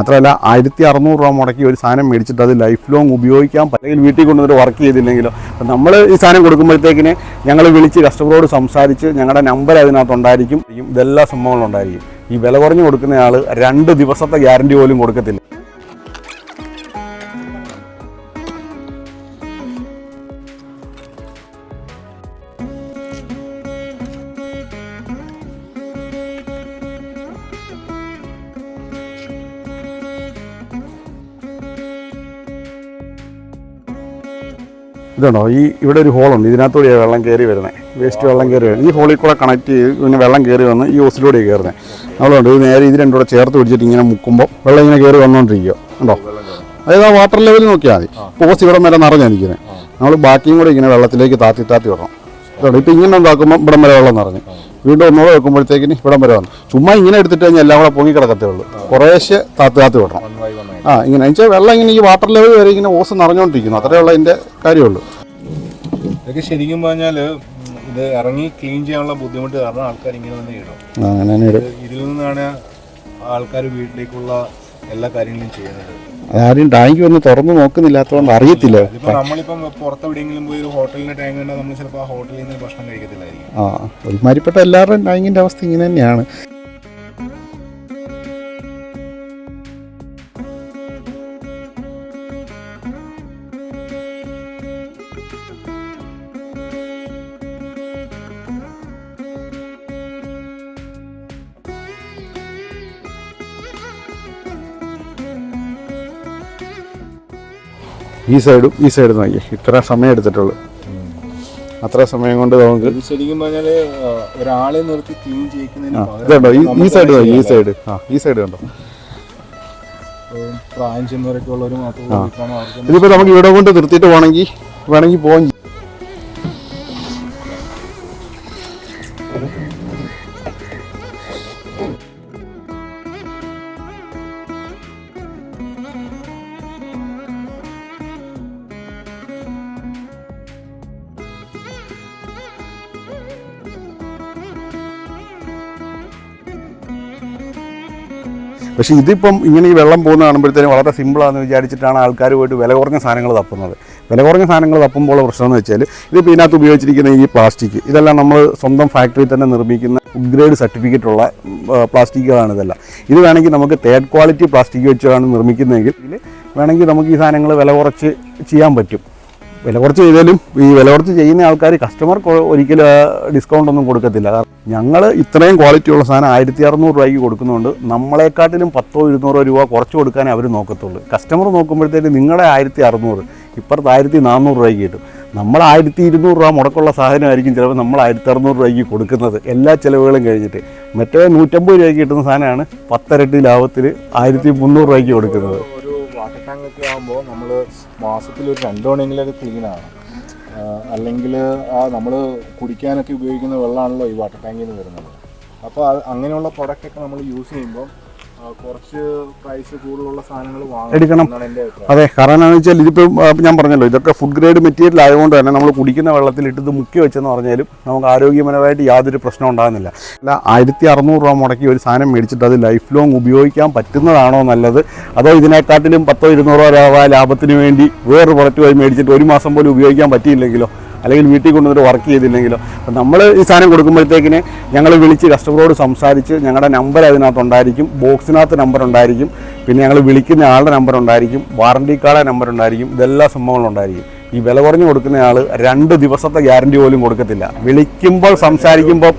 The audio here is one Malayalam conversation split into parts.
മാത്രമല്ല ആയിരത്തി അറുന്നൂറ് രൂപ മുടക്കി ഒരു സാധനം മേടിച്ചിട്ട് അത് ലൈഫ് ലോങ് ഉപയോഗിക്കാൻ അല്ലെങ്കിൽ വീട്ടിൽ കൊണ്ടുവന്നിട്ട് വർക്ക് ചെയ്തില്ലെങ്കിലോ. അപ്പം നമ്മൾ ഈ സാധനം കൊടുക്കുമ്പോഴത്തേക്കിന് ഞങ്ങൾ വിളിച്ച് കസ്റ്റമറോട് സംസാരിച്ച് ഞങ്ങളുടെ നമ്പർ അതിനകത്ത് ഉണ്ടായിരിക്കും. ഇതെല്ലാ സംഭവങ്ങളും ഉണ്ടായിരിക്കും. ഈ വില കുറഞ്ഞ് കൊടുക്കുന്ന ആൾ രണ്ട് ദിവസത്തെ ഗ്യാരണ്ടി പോലും കൊടുക്കത്തില്ല. ഇതുണ്ടോ? ഈ ഇവിടെ ഒരു ഹോളുണ്ട്. ഇതിനകത്തൂടെയാണ് വെള്ളം കയറി വരുന്നത് വേസ്റ്റ് വെള്ളം കയറി വരുന്നത് ഈ ഹോളിൽ കൂടെ കണക്ട് ചെയ്ത് പിന്നെ വെള്ളം കയറി വന്ന് ഈ ഓസിലൂടെ കയറുന്നത് നമ്മളുണ്ട് ഇത് നേരെ ഇത് രണ്ടും കൂടെ ചേർത്ത് പിടിച്ചിട്ട് ഇങ്ങനെ മുക്കുമ്പോൾ വെള്ളം ഇങ്ങനെ കയറി വന്നുകൊണ്ടിരിക്കുക ഉണ്ടോ അതായത് ആ വാട്ടർ ലെവൽ നോക്കിയാൽ മതി. പോസ് ഇവിടെ വരെ നിറഞ്ഞിരിക്കുന്നത് നമ്മൾ ബാക്കിയും കൂടെ ഇങ്ങനെ വെള്ളത്തിലേക്ക് താത്തി താത്തി വിടണം ഇതുണ്ട്. ഇപ്പം ഇങ്ങനെ ഉണ്ടാക്കുമ്പോൾ ഇവിടം വരെ വെള്ളം നിറഞ്ഞു. വീണ്ടും ഒന്നുകൂടെ വെക്കുമ്പോഴത്തേക്കിന് ഇവിടം വരെ വന്നു. ചുമ്മാ ഇങ്ങനെ എടുത്തിട്ട് കഴിഞ്ഞാൽ എല്ലാം കൂടെ പൊങ്ങി കിടക്കത്തേ ഉള്ളൂ. കുറേശ്ശെ താത്തി താത്തി വിടണം ആ ഇങ്ങനെ. വെച്ചാൽ വെള്ളം ഇങ്ങനെ ഈ വാട്ടർ ലെവൽ വരെ ഇങ്ങനെ ഓസ് നിറഞ്ഞുകൊണ്ടിരിക്കുന്നു അത്രേ ഉള്ള അതിന്റെ കാര്യമുള്ളൂ. ഇതൊക്കെ ശരിക്കും പറഞ്ഞാൽ ഇത് ഇറങ്ങി ക്ലീൻ ചെയ്യാനുള്ള ബുദ്ധിമുട്ട് കാരണം ആൾക്കാർ ഇങ്ങനെ തന്നെ ഇടും. അങ്ങനെ ഇതിൽ നിന്നാണ് ആൾക്കാർ വീട്ടിലേക്കുള്ള എല്ലാ കാര്യങ്ങളും ചെയ്യുന്നത്. ആരും ടാങ്ക് വന്ന് തുറന്നു നോക്കുന്നില്ലാത്തതുകൊണ്ട് അറിയത്തില്ല. നമ്മളിപ്പം പുറത്ത് എവിടെയെങ്കിലും പോയി ഒരു ഹോട്ടലിന്റെ ടാങ്ക് കണ്ടാൽ നമ്മൾ ചിലപ്പോൾ ആ ഹോട്ടലിൽ നിന്ന് ഭക്ഷണം കഴിക്കത്തില്ലായിരിക്കും. ആ ഒരുമാതിരിപ്പെട്ട എല്ലാവരുടെയും ടാങ്കിന്റെ അവസ്ഥ ഇങ്ങനെ തന്നെയാണ്. ഈ സൈഡും ഈ സൈഡും നോക്കി ഇത്ര സമയം എടുത്തിട്ടുള്ളൂ. അത്ര സമയം കൊണ്ട് നമുക്ക് ശരിക്കും പറഞ്ഞാൽ ഒരാളെ നിർത്തി ക്ലീൻ ചെയ്യിക്കുന്നതിന് ഈ സൈഡ് നോക്കി ഈ സൈഡ് ആ ഈ സൈഡ് കണ്ടോ പ്രായം ചെന്നവരൊക്കെ ഉള്ളവർ ഇതിപ്പോൾ നമുക്ക് ഇവിടെ കൊണ്ട് നിർത്തിയിട്ട് വേണമെങ്കിൽ വേണമെങ്കിൽ പോകാൻ പക്ഷേ ഇതിപ്പം ഇങ്ങനെ ഈ വെള്ളം പോകുന്ന കാണുമ്പോഴത്തേനും വളരെ സിമ്പിളാണെന്ന് വിചാരിച്ചിട്ടാണ് ആൾക്കാർ പോയിട്ട് വില കുറഞ്ഞ സാധനങ്ങൾ തപ്പുന്നത്. വില കുറഞ്ഞ സാധനങ്ങൾ തപ്പുമ്പോൾ പ്രശ്നം എന്ന് വെച്ചാൽ ഇതിപ്പോൾ ഇതിനകത്ത് ഉപയോഗിച്ചിരിക്കുന്ന ഈ പ്ലാസ്റ്റിക് ഇതെല്ലാം നമ്മൾ സ്വന്തം ഫാക്ടറിയിൽ തന്നെ നിർമ്മിക്കുന്ന ഗ്രേഡ് സർട്ടിഫിക്കറ്റ് ഉള്ള പ്ലാസ്റ്റിക്കുകളാണ് ഇതെല്ലാം. ഇത് വേണമെങ്കിൽ നമുക്ക് തേർഡ് ക്വാളിറ്റി പ്ലാസ്റ്റിക് വെച്ചാണ് നിർമ്മിക്കുന്നതെങ്കിൽ വേണമെങ്കിൽ നമുക്ക് ഈ സാധനങ്ങൾ വില കുറച്ച് ചെയ്യാൻ പറ്റും. വില കുറച്ച് ചെയ്താലും ഈ വില കുറച്ച് ചെയ്യുന്ന ആൾക്കാർ കസ്റ്റമർക്ക് ഒരിക്കലും ഡിസ്കൗണ്ട് ഒന്നും കൊടുക്കത്തില്ല. ഞങ്ങൾ ഇത്രയും ക്വാളിറ്റി ഉള്ള സാധനം ആയിരത്തി അറുന്നൂറ് രൂപയ്ക്ക് കൊടുക്കുന്നുണ്ട് നമ്മളെക്കാട്ടിലും പത്തോ ഇരുന്നൂറോ രൂപ കുറച്ച് കൊടുക്കാനേ അവർ നോക്കത്തുള്ളൂ. കസ്റ്റമർ നോക്കുമ്പോഴത്തേക്ക് നിങ്ങളുടെ ആയിരത്തി അറുന്നൂറ് ഇപ്പുറത്ത് ആയിരത്തി നാനൂറ് രൂപയ്ക്ക് കിട്ടും. നമ്മൾ ആയിരത്തി ഇരുന്നൂറ് രൂപ മുടക്കുള്ള സാധനമായിരിക്കും ചിലപ്പോൾ നമ്മൾ ആയിരത്തി അറുന്നൂറ് രൂപയ്ക്ക് കൊടുക്കുന്നത്. എല്ലാ ചിലവുകളും കഴിഞ്ഞിട്ട്. മറ്റേ നൂറ്റമ്പത് രൂപയ്ക്ക് കിട്ടുന്ന സാധനമാണ് പത്തരട്ടി ലാഭത്തിൽ ആയിരത്തി മുന്നൂറ് രൂപയ്ക്ക് കൊടുക്കുന്നത്. വാട്ടർ ആകുമ്പോൾ നമ്മൾ മാസത്തിൽ ഒരു രണ്ട് തവണയെങ്കിലും അത് ക്ലീനാണ് അല്ലെങ്കിൽ ആ നമ്മൾ കുടിക്കാനൊക്കെ ഉപയോഗിക്കുന്ന വെള്ളമാണല്ലോ ഈ വാട്ടർ ടാങ്കിൽ നിന്ന് വരുന്നത്. അപ്പോൾ അങ്ങനെയുള്ള പ്രൊഡക്റ്റൊക്കെ നമ്മൾ യൂസ് ചെയ്യുമ്പോൾ കുറച്ച് പ്രൈസ് കൂടുതലുള്ള സാധനങ്ങൾ എടുക്കണം. അതെ കാരണം എന്താണെന്ന് വെച്ചാൽ ഇതിപ്പോൾ ഞാൻ പറഞ്ഞല്ലോ ഇതൊക്കെ ഫുഡ് ഗ്രേഡ് മെറ്റീരിയൽ ആയതുകൊണ്ട് തന്നെ നമ്മൾ കുടിക്കുന്ന വെള്ളത്തിൽ ഇട്ടത് മുക്കി വെച്ചെന്ന് പറഞ്ഞാലും നമുക്ക് ആരോഗ്യപരമായിട്ട് യാതൊരു പ്രശ്നം ഉണ്ടാകുന്നില്ല. അല്ല ആയിരത്തി അറുന്നൂറ് രൂപ മുടക്കി ഒരു സാധനം മേടിച്ചിട്ട് അത് ലൈഫ് ലോങ് ഉപയോഗിക്കാൻ പറ്റുന്നതാണോ നല്ലത്? അതോ ഇതിനെക്കാട്ടിലും പത്തോ ഇരുന്നൂറോ രൂപ ലാഭത്തിന് വേണ്ടി വേറൊരു പ്രൊഡക്റ്റ് പോയി മേടിച്ചിട്ട് ഒരു മാസം പോലും ഉപയോഗിക്കാൻ പറ്റിയില്ലെങ്കിലോ? അല്ലെങ്കിൽ വീട്ടിൽ കൊണ്ടുവന്നിട്ട് വർക്ക് ചെയ്തില്ലെങ്കിലോ. അപ്പം നമ്മൾ ഈ സാധനം കൊടുക്കുമ്പോഴത്തേക്കിന് ഞങ്ങൾ വിളിച്ച് കസ്റ്റമറോട് സംസാരിച്ച് ഞങ്ങളുടെ നമ്പർ അതിനകത്ത് ഉണ്ടായിരിക്കും. ബോക്സിനകത്ത് നമ്പർ ഉണ്ടായിരിക്കും. പിന്നെ ഞങ്ങൾ വിളിക്കുന്ന ആളുടെ നമ്പർ ഉണ്ടായിരിക്കും. വാറണ്ടി കാർഡ് നമ്പർ ഉണ്ടായിരിക്കും. ഇതെല്ലാ സംഭവങ്ങളും ഉണ്ടായിരിക്കും. ഈ വില കുറഞ്ഞ് കൊടുക്കുന്ന ആൾ രണ്ട് ദിവസത്തെ ഗ്യാരണ്ടി പോലും കൊടുക്കത്തില്ല. വിളിക്കുമ്പോൾ സംസാരിക്കുമ്പോൾ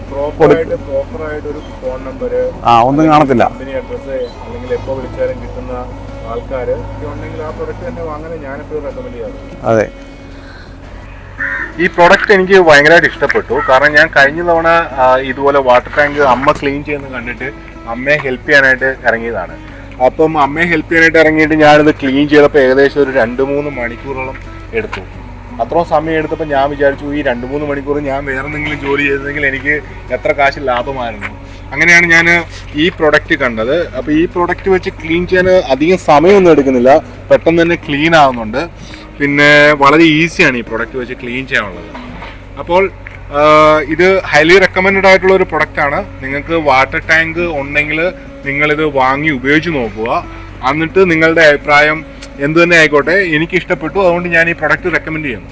ആ ഒന്നും കാണത്തില്ല. അതെ. ആൾക്കാർ ഈ പ്രൊഡക്റ്റ് എനിക്ക് ഭയങ്കരമായിട്ട് ഇഷ്ടപ്പെട്ടു. കാരണം ഞാൻ കഴിഞ്ഞ തവണ ഇതുപോലെ വാട്ടർ ടാങ്ക് അമ്മ ക്ലീൻ ചെയ്യുന്നത് കണ്ടിട്ട് അമ്മയെ ഹെൽപ്പ് ചെയ്യാനായിട്ട് ഇറങ്ങിയതാണ്. അപ്പം അമ്മയെ ഹെൽപ്പ് ചെയ്യാനായിട്ട് ഇറങ്ങിയിട്ട് ഞാനിത് ക്ലീൻ ചെയ്തപ്പോൾ ഏകദേശം ഒരു രണ്ട് മൂന്ന് മണിക്കൂറോളം എടുത്തു. അത്രയും സമയം എടുത്തപ്പോൾ ഞാൻ വിചാരിച്ചു ഈ രണ്ട് മൂന്ന് മണിക്കൂർ ഞാൻ വേറെ എന്തെങ്കിലും ജോലി ചെയ്തെങ്കിൽ എനിക്ക് എത്ര കാശ് ലാഭമായിരുന്നു. അങ്ങനെയാണ് ഞാൻ ഈ പ്രൊഡക്റ്റ് കണ്ടത്. അപ്പോൾ ഈ പ്രൊഡക്റ്റ് വെച്ച് ക്ലീൻ ചെയ്യാൻ അധികം സമയമൊന്നും എടുക്കുന്നില്ല. പെട്ടെന്ന് തന്നെ ക്ലീൻ ആവുന്നുണ്ട്. പിന്നെ വളരെ ഈസിയാണ് ഈ പ്രൊഡക്റ്റ് വെച്ച് ക്ലീൻ ചെയ്യാനുള്ളത്. അപ്പോൾ ഇത് ഹൈലി റെക്കമെൻഡ് ആയിട്ടുള്ള ഒരു പ്രൊഡക്റ്റ് ആണ്. നിങ്ങൾക്ക് വാട്ടർ ടാങ്ക് ഉണ്ടെങ്കിൽ നിങ്ങളിത് വാങ്ങി ഉപയോഗിച്ച് നോക്കുക. എന്നിട്ട് നിങ്ങളുടെ അഭിപ്രായം എന്തു തന്നെ ആയിക്കോട്ടെ എനിക്ക് ഇഷ്ടപ്പെട്ടു അതുകൊണ്ട് ഞാൻ ഈ പ്രൊഡക്റ്റ് റെക്കമെൻഡ് ചെയ്യുന്നു.